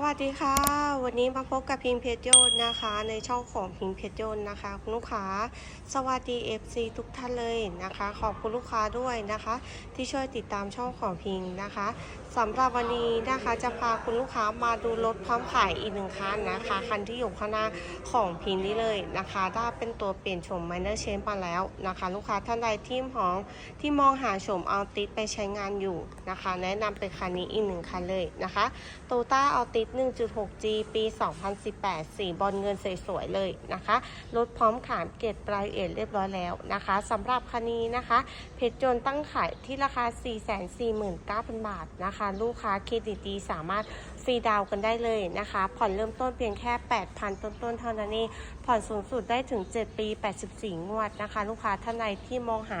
วัสดีค่ะ วันนี้มาพบกับพิงเพจโยนนะคะ ในช่องของพิงเพจโยนนะคะคุณลูกค้า สวัสดี FC ทุกท่านเลยนะคะ ขอบคุณลูกค้าด้วยนะคะ ที่ช่วยติดตามช่องของพิงนะคะสำหรับวันนี้นะคะจะพาคุณลูกค้ามาดูรถพร้อมขายอีกหนึ่งคันนะคะคันที่อยู่ข้างหน้าของพิงนี้เลยนะคะได้เป็นตัวเปลี่ยนโฉม minor change มาแล้วนะคะ ลูกค้าท่านใดที่มองที่มองหาโฉมเอาติดไปใช้งานอยู่นะคะ แนะนำเป็นคันนี้อีกหนึ่งคันเลยนะคะโตต้าเอาติด 1.6G ปี 2018 สีบอลเงินสวยๆเลยนะคะรถพร้อมขายเกรดปลายเอ็ดเรียบร้อยแล้วนะคะสำหรับคันนี้นะคะ เพจโจนตั้งขายที่ราคา 449,000 บาทนะคะ ลูกค้าเครดิตดีสามารถ ฟรีดาวน์กันได้เลยนะคะ ผ่อนเริ่มต้นเพียงแค่ 8,000 ต้นๆเท่านั้นเองผ่อนสูงสุดได้ถึง 7 ปี 84 งวดนะคะ ลูกค้าท่านใดที่มองหา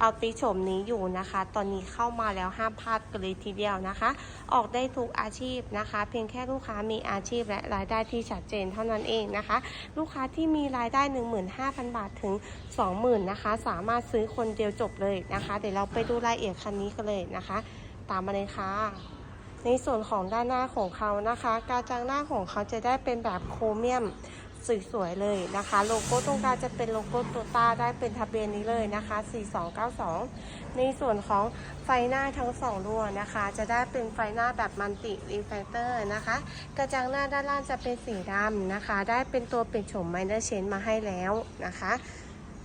เอาติชมนี้อยู่นะคะ ตอนนี้เข้ามาแล้วห้ามพลาดกันเลยทีเดียวนะคะ ออกได้ทุกอาชีพนะคะ เพียงแค่ลูกค้ามีอาชีพและรายได้ที่ชัดเจนเท่านั้นเองนะคะ ลูกค้าที่มีรายได้ 15,000 บาทถึง 20,000นะคะ สามารถซื้อคนเดียวจบเลยนะคะ เดี๋ยวเราไปดูรายละเอียดคันนี้กันเลยนะคะ ตามมาเลยค่ะ ในส่วนของด้านหน้าของเขานะคะ การจางหน้าของเขาจะได้เป็นแบบโครเมียมสวยๆเลยนะคะ โลโก้ตรงกลางจะเป็นโลโก้โตต้าได้เป็นทะเบียนนี้เลยนะคะ 4292 ในส่วนของไฟหน้าทั้งสองดวงนะคะ จะได้เป็นไฟหน้าแบบมันติรีเฟเตอร์นะคะ กระจังหน้าด้านล่างจะเป็นสีดำนะคะ ได้เป็นตัวเป็นโฉมไมเนอร์เชนมาให้แล้วนะคะ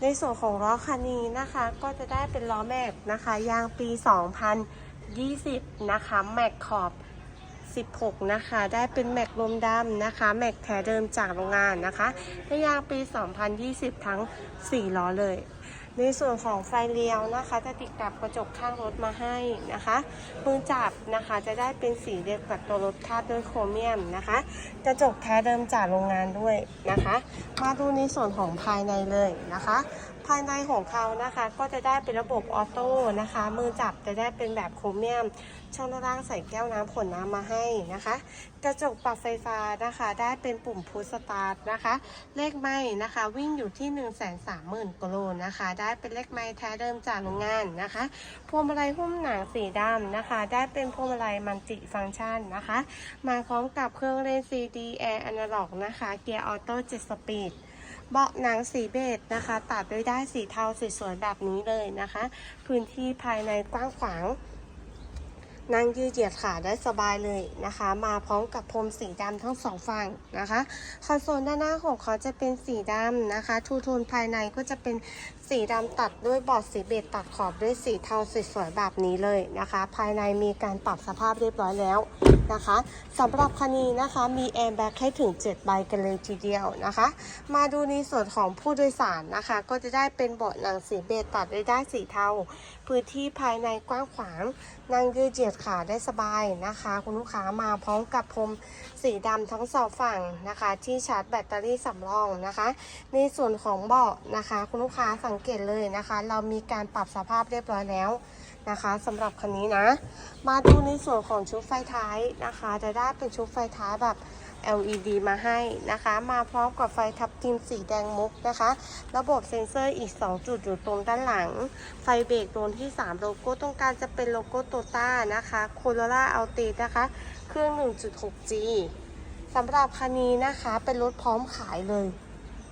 ในส่วนของล้อคันนี้นะคะ ก็จะได้เป็นล้อแม็กนะคะ ยางปี 2000 20 นะคะแม็กขอบ 16 นะคะ ได้เป็นแม็กลมดำนะคะ แม็กแท้เดิมจากโรงงานนะคะในยางปี 2020 ทั้ง 4 ล้อเลย ในส่วนของไฟเลี้ยวนะคะ จะติดกับกระจกข้างรถมาให้นะคะมือจับนะคะจะได้เป็นสีเดียวกับตัวรถคาดด้วยโครเมียมนะคะ กระจกแท้เดิมจากโรงงานด้วยนะคะ มาดูในส่วนของภายในเลยนะคะ ภายในของเขานะคะก็จะได้เป็นระบบออโต้นะคะ มือจับจะได้เป็นแบบโครเมียม ช่องล่างใส่แก้วน้ำขวดน้ำมาให้นะคะ กระจกปรับไฟฟ้านะคะ ได้เป็นปุ่มพุชสตาร์ทนะคะ เลขไม้นะคะ วิ่งอยู่ที่ 1 3 0 0 0 0กิโลนะคะได้เป็นเลขไม้แท้เดิมจากโรงงานนะคะพวงมาลัยหุ้มหนังสีดำนะคะ ได้เป็นพวงมาลัยมันติฟังก์ชันนะคะ มาพร้อมกับเครื่องเล่น CD Air Analog นะคะเกียร์ออโต้7สปีดเบาะหนังสีเบจนะคะ ตัดด้วยได้สีเทาสวยๆแบบนี้เลยนะคะ พื้นที่ภายในกว้างขวางนั่งยืดเหยียดขาได้สบายเลยนะคะ มาพร้อมกับพรมสีดำทั้งสองฝั่งนะคะ คอนโซลด้านหน้าของเขาจะเป็นสีดำนะคะ ทูโทนภายในก็จะเป็นสีดำตัดด้วยบอดสีเบจตัดขอบด้วยสีเทาสวยๆแบบนี้เลยนะคะ ภายในมีการปรับสภาพเรียบร้อยแล้วนะคะสำหรับคันนี้นะคะมีแอร์แบ็กให้ถึง 7 ใบกันเลยทีเดียวนะคะ มาดูในส่วนของผู้โดยสารนะคะ ก็จะได้เป็นเบาะหนังสีเบจตัดด้วยได้ายสีเทา พื้นที่ภายในกว้างขวาง นั่งยืดเหยียดขาได้สบายนะคะ คุณลูกค้ามาพร้อมกับพรมสีดำทั้งสองฝั่งนะคะ ที่ชาร์จแบตเตอรี่สำรองนะคะ ในส่วนของเบาะนะคะ คุณลูกค้าสังเกตเลยนะคะ เรามีการปรับสภาพเรียบร้อยแล้วนะคะสำหรับคันนี้นะ มาดูในส่วนของชุดไฟท้ายนะคะ จะได้เป็นชุดไฟท้ายแบบ LED มาให้นะคะ มาพร้อมกับไฟทับทิมสีแดงมุกนะคะ ระบบเซ็นเซอร์อีก 2 จุดอยู่ตรงด้านหลัง ไฟเบรกโดนที่ 3 โลโก้ตรงกางจะเป็นโลโก้โตต้านะคะโคโรล่าอัลตินะคะ เครื่อง 1.6G สำหรับคันนี้นะคะเป็นรถพร้อมขายเลย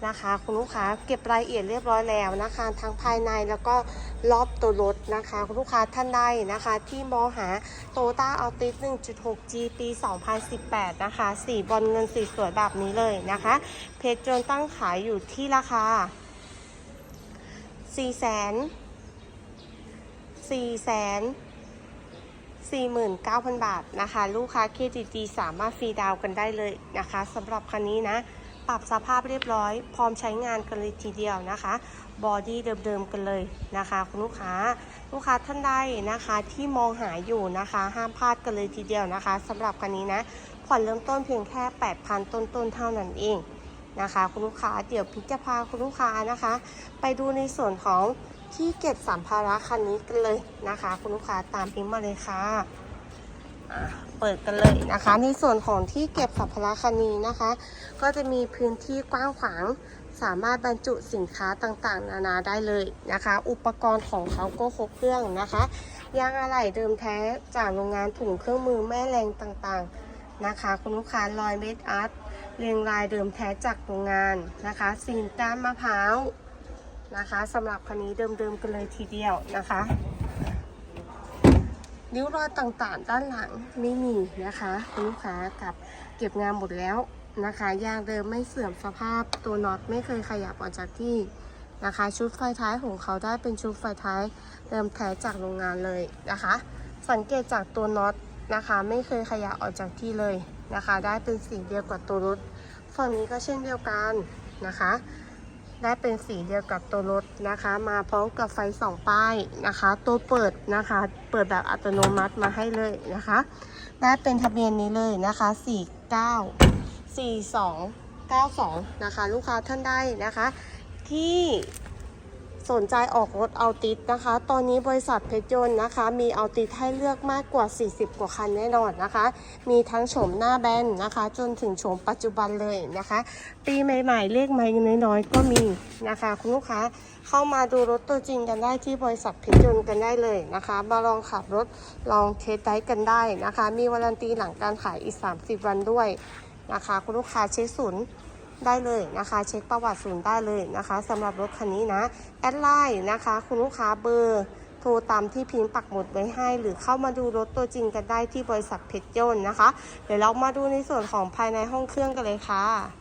นะคะ คุณลูกค้าเก็บรายละเอียดเรียบร้อยแล้วนะคะ ทั้งภายในแล้วก็รอบตัวรถนะคะ คุณลูกค้าท่านใดนะคะ ที่มองหาโตต้าอัลติส 1.6G ปี 2018 นะคะ สีบอลเงินสีสวยแบบนี้เลยนะคะ เพจจนตั้งขายอยู่ที่ราคา4แสน4แสน49,000 บาทนะคะ ลูกค้าเครดิตดีสามารถฟรีดาวน์กันได้เลยนะคะสำหรับคันนี้นะ ปรับสภาพเรียบร้อย พร้อมใช้งานกันเลยทีเดียวนะคะบอดี้เดิมๆกันเลยนะคะ คุณลูกค้าลูกค้าท่านใดนะคะที่มองหาอยู่นะคะ ห้ามพลาดกันเลยทีเดียวนะคะสำหรับคันนี้นะผ่อนเริ่มต้นเพียงแค่ 8,000 ต้นๆเท่านั้นเองนะคะ คุณลูกค้าเดี๋ยวพิจะพาคุณลูกค้านะคะ ไปดูในส่วนของที่เก็บสัมภาระคันนี้กันเลยนะคะ คุณลูกค้าตามพิมพ์มาเลยค่ะ เปิดกันเลยนะคะ ในส่วนของที่เก็บสัมภาระคันนี้นะคะ ก็จะมีพื้นที่กว้างขวาง สามารถบรรจุสินค้าต่างๆ นานาได้เลยนะคะ อุปกรณ์ของเขาก็ครบเครื่องนะคะยางอะไหล่เดิมแท้จากโรงงานถุงเครื่องมือแม่แรงต่างๆนะคะ คุณลูกค้ารอยเม็ดอาร์ตเรียงรายเดิมแท้จากโรงงานนะคะสีนก้านมะพร้าวนะคะสำหรับคันนี้เดิมๆกันเลยทีเดียวนะคะ นิ้วรอยต่างๆ ด้านหลังไม่มีนะคะคุณลูกค้ากับเก็บงานหมดแล้วนะคะยางเดิมไม่เสื่อมสภาพตัวน็อตไม่เคยขยับออกจากที่นะคะ ชุดไฟท้ายของเขาได้เป็นชุดไฟท้ายเดิมแท้จากโรงงานเลยนะคะ สังเกตจากตัวน็อตนะคะ ไม่เคยขยับออกจากที่เลยนะคะ ได้เป็นสีเดียวกับตัวรถฝั่งนี้ก็เช่นเดียวกันนะคะ ได้เป็นสีเดียวกับตัวรถนะคะ มาพร้อมกับไฟสองป้ายนะคะ ตัวเปิดนะคะ เปิดแบบอัตโนมัติมาให้เลยนะคะได้เป็นทะเบียนนี้เลยนะคะ 49 4292 นะคะ ลูกค้าท่านได้นะคะ ที่ สนใจออกรถเอาติดนะคะ ตอนนี้บริษัทเพชรยนต์นะคะ มีเอาติดให้เลือกมากกว่า 40 กว่าคันแน่นอนนะคะ มีทั้งโฉมหน้าแบนนะคะ จนถึงโฉมปัจจุบันเลยนะคะ ปีใหม่ ๆ เลขใหม่น้อยๆก็มีนะคะ คุณลูกค้าเข้ามาดูรถตัวจริงกันได้ที่บริษัทเพชรยนต์กันได้เลยนะคะ มาลองขับรถลองเทสไดกันได้นะคะ มีวารันตีหลังการขายอีก 30 วันด้วยนะคะ คุณลูกค้าเช็คศูนย์ ได้เลยนะคะ เช็คประวัติศูนย์ได้เลยนะคะสำหรับรถคันนี้นะแอดไลน์นะคะ คุณลูกค้าเบอร์โทรตามที่พิมพ์ปักหมุดไว้ให้ หรือเข้ามาดูรถตัวจริงกันได้ที่บริษัทเพชรยนต์นะคะ เดี๋ยวเรามาดูในส่วนของภายในห้องเครื่องกันเลยค่ะ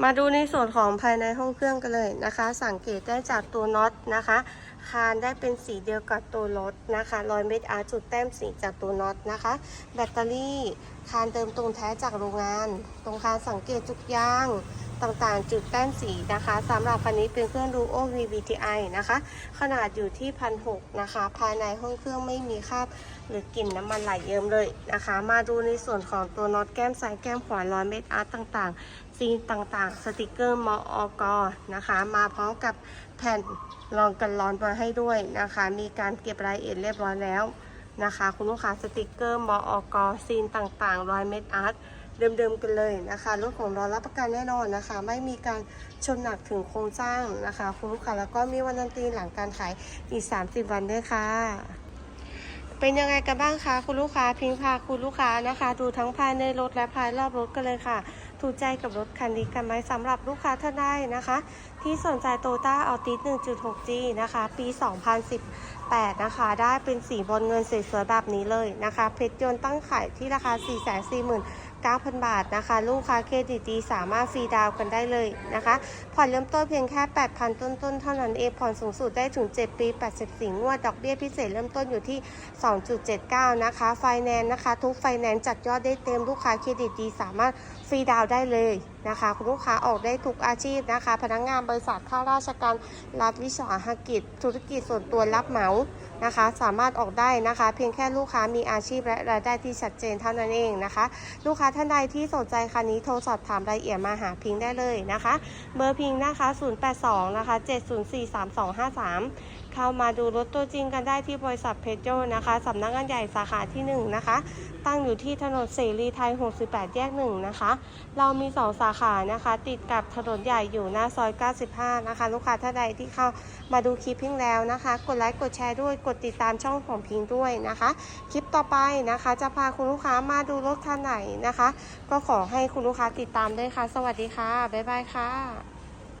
มาดูในส่วนของภายในห้องเครื่องกันเลยนะคะ สังเกตได้จากตัวน็อตนะคะ คานได้เป็นสีเดียวกับตัวรถนะคะรอยเม็ดอาร์จุดแต้มสีจากตัวน็อตนะคะ แบตเตอรี่คานเติมตรงแท้จากโรงงาน ตรงคานสังเกตจุกยาง ต่างๆ จุดแต้มสีนะคะสำหรับคันนี้เป็นเครื่องดูโอ VVTi นะคะ ขนาดอยู่ที่พันหนะคะ ภายในห้องเครื่องไม่มีคราบหรือกลิ่นน้ำมันไหลเยิ้มเลยนะคะ มาดูในส่วนของตัวน็อตแก้มซ้ายแก้มขวารอยเม็ดอาร์ตต่างๆซีนต่างๆ สติกเกอร์มออกนะคะ มาพร้อมกับแผ่นรองกันร้อนมาให้ด้วยนะคะ มีการเก็บรายละเอียดเรียบร้อยแล้วนะคะ คุณลูกค้าสติกเกอร์มอกซีนต่างๆรอยเม็ดอาร์ต เดิมๆกันเลยนะคะรถของเรารับประกันแน่นอนนะคะ ไม่มีการชนหนักถึงโครงสร้างนะคะคุณลูกค้าแล้วก็มีวันนันตีหลังการขายอีก 30 วันด้วยค่ะเป็นยังไงกันบ้างคะคุณลูกค้าพิงพาคุณลูกค้านะคะ ดูทั้งภายในรถและภายรอบรถกันเลยค่ะ ถูกใจกับรถคันนี้กันไหมสำหรับลูกค้าท่านใดนะคะ ที่สนใจโตต้าเอาติส 1.6G นะคะ ปี 2018 นะคะ ได้เป็นสีบอลเงินสวยๆแบบนี้เลยนะคะ เพชรยนต์ตั้งขายที่ราคา 9,000 บาทนะคะ ลูกค้าเครดิตดีสามารถฟรีดาวน์กันได้เลยนะคะผ่อนเริ่มต้นเพียงแค่ 8,000 ต้นๆ เท่านั้นเองผ่อนสูงสุดได้ถึง 7 ปี 84 งวด ดอกเบี้ยพิเศษเริ่มต้นอยู่ที่ 2.79 นะคะ ไฟแนนซ์นะคะ ทุกไฟแนนซ์จัดยอดได้เต็มลูกค้าเครดิตดีสามารถฟรีดาวน์ได้เลย นะคะคุณลูกค้าออกได้ทุกอาชีพนะคะ พนักงานบริษัทข้าราชการรัฐวิสาหกิจ ธุรกิจส่วนตัวรับเหมานะคะ สามารถออกได้นะคะ เพียงแค่ลูกค้ามีอาชีพและรายได้ที่ชัดเจนเท่านั้นเองนะคะ ลูกค้าท่านใดที่สนใจคันนี้โทรสอบถามรายละเอียดมาหาพิงได้เลยนะคะ เบอร์พิงนะคะ 082 นะคะ 7043253 เข้ามาดูรถตัวจริงกันได้ที่บริษัทเพโจนะคะสำนักงานใหญ่สาขาที่ 1 นะคะ ตั้งอยู่ที่ถนนเสรีไทย 68 แยก 1 นะคะ เรามี 2 สาขานะคะ ติดกับถนนใหญ่อยู่หน้าซอย 95 นะคะ ลูกค้าท่านใดที่เข้ามาดูคลิปพิงแล้วนะคะ กดไลค์กดแชร์ด้วยกดติดตามช่องของพิงด้วยนะคะ คลิปต่อไปนะคะ จะพาคุณลูกค้ามาดูรถคันไหนนะคะ ก็ขอให้คุณลูกค้าติดตามด้วยค่ะ สวัสดีค่ะบ๊ายบายค่ะ